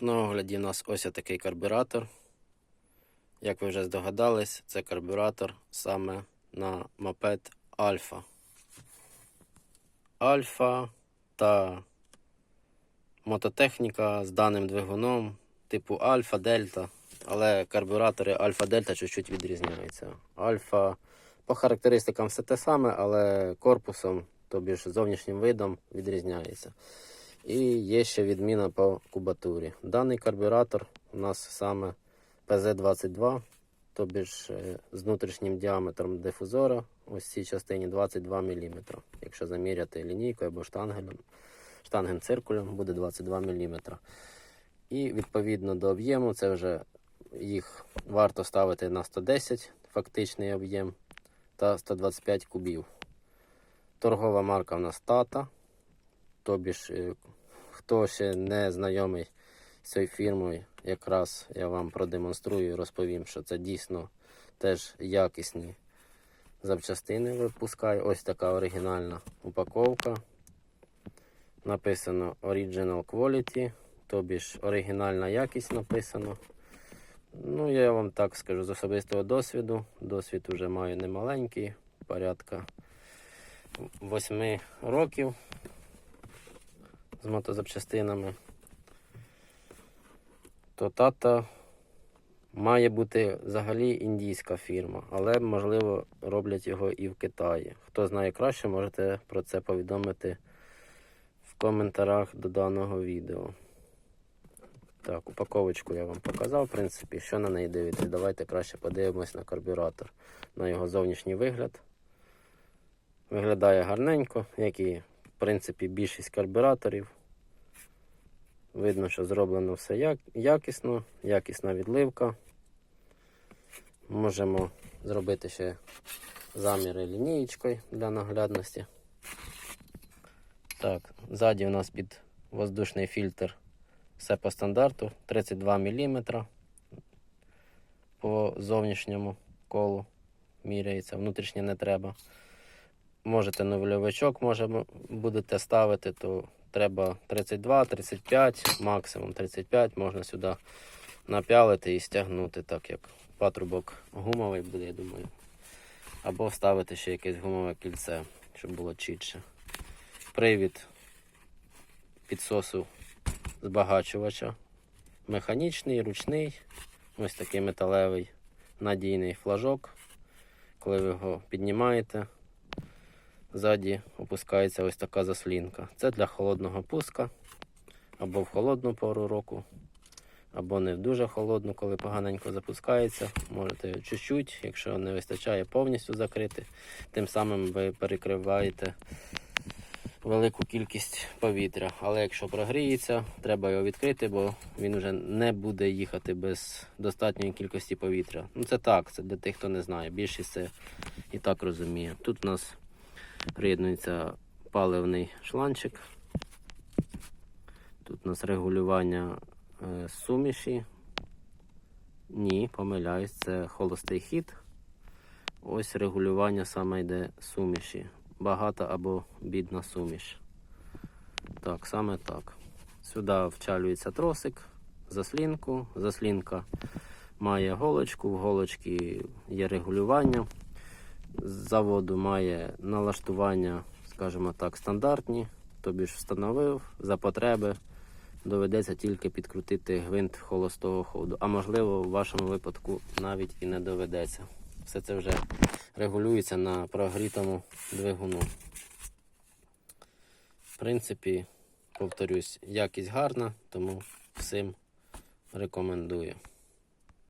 На огляді у нас ось такий карбюратор. Як ви вже здогадались, це карбюратор саме на мопед Альфа. Альфа та мототехніка з даним двигуном типу Альфа, Дельта. Але карбюратори Альфа Дельта чуть-чуть відрізняються. Альфа по характеристикам все те саме, але корпусом, тобі ж зовнішнім видом відрізняється. І є ще відміна по кубатурі. Даний карбюратор у нас саме ПЗ-22, тобі ж з внутрішнім діаметром дифузора, ось цій частині 22 мм. Якщо заміряти лінійкою або штангелем, штангем циркулем буде 22 мм. І відповідно до об'єму, це вже їх варто ставити на 110 фактичний об'єм та 125 кубів. Торгова марка в нас Тата. Тобі ж, е, хто ще не знайомий з цією фірмою, якраз я вам продемонструю і розповім, що це дійсно теж якісні запчастини випускає. Ось така оригінальна упаковка. Написано Original Quality, тобі ж оригінальна якість написано. Ну, я вам так скажу з особистого досвіду. Досвід вже маю немаленький, порядка 8 років з мотозапчастинами. То тата має бути взагалі індійська фірма, але можливо роблять його і в Китаї. Хто знає краще, можете про це повідомити в коментарях до даного відео. Так, упаковочку я вам показав, в принципі, що на неї дивитесь. Давайте краще подивимось на карбюратор, на його зовнішній вигляд. Виглядає гарненько, як і принципі більшість карбюраторів. Видно, що зроблено все як, якісно, якісна відливка. Можемо зробити ще заміри лінієчкою для наглядності. Так, ззаді у нас під воздушний фільтр все по стандарту 32 мм по зовнішньому колу міряється, внутрішнє не треба. Можете нульовичок може, будете ставити, то треба 32, 35, максимум 35 можна сюди напялити і стягнути, так як патрубок гумовий буде, я думаю. Або вставити ще якесь гумове кільце, щоб було чітше. Привід підсосу збагачувача. Механічний, ручний, ось такий металевий надійний флажок. Коли ви його піднімаєте, ззаді опускається ось така заслінка. Це для холодного пуска, або в холодну пору року, або не в дуже холодну, коли поганенько запускається. Можете чуть-чуть, якщо не вистачає, повністю закрити. Тим самим ви перекриваєте велику кількість повітря. Але якщо прогріється, треба його відкрити, бо він вже не буде їхати без достатньої кількості повітря. Ну це так, це для тих, хто не знає. Більшість це і так розуміє. Тут у нас приєднується паливний шланчик. Тут у нас регулювання е, суміші. Ні, помиляюсь, це холостий хід. Ось регулювання саме йде суміші багата або бідна суміш. Так, саме так. Сюди вчалюється тросик, заслінку. Заслінка має голочку, в голочці є регулювання. Заводу має налаштування, скажімо так, стандартні. Тобі ж встановив за потреби. Доведеться тільки підкрутити гвинт холостого ходу. А можливо, в вашому випадку навіть і не доведеться. Все це вже регулюється на прогрітому двигуну. В принципі, повторюсь, якість гарна, тому всім рекомендую.